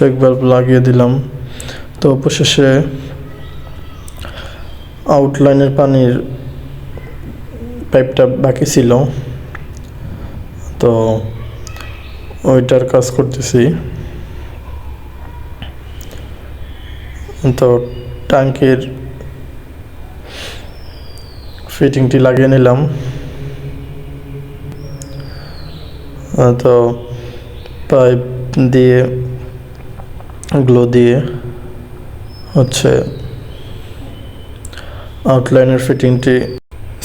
Check bulb লাগিয়ে দিলাম। তো অবশেষে আউটলাইনের পানির পাইপটা বাকি ছিল। তো ওইটার কাজ করতেছি। তো ট্যাঙ্কির ফিটিংটি লাগিয়ে নিলাম। তো পাইপ দিয়ে গ্লো দিয়ে হচ্ছে আউটলাইনের ফিটিংটি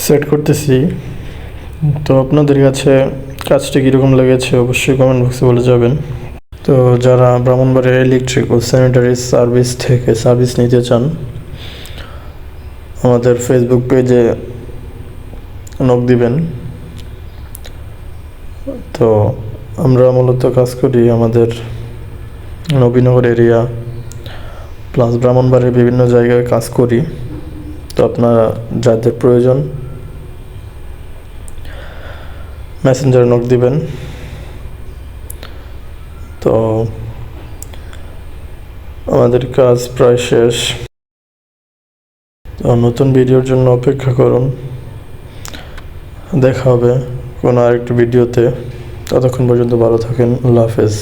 সেট করতেছি। তো আপনাদের কাছে কাজটি কীরকম লেগেছে অবশ্যই কমেন্ট বক্সে বলে যাবেন। তো যারা ব্রাহ্মণবাড়িয়া ইলেকট্রিক ও স্যানিটারি সার্ভিস থেকে সার্ভিস নিতে চান, আমাদের ফেসবুক পেজে নক দিবেন। তো আমরা মূলত কাজ করি আমাদের নবীনগর এরিয়া, প্লাস ব্রাহ্মণবাড়ির বিভিন্ন জায়গায় কাজ করি। তো আপনারা যাদের প্রয়োজন মেসেঞ্জারে নক দিবেন। তো আমাদের কাজ প্রায় শেষ। তো নতুন ভিডিওর জন্য অপেক্ষা করুন। দেখা হবে কোনো আরেকটি ভিডিওতে। ততক্ষণ পর্যন্ত ভালো থাকেন। আল্লাহ হাফেজ।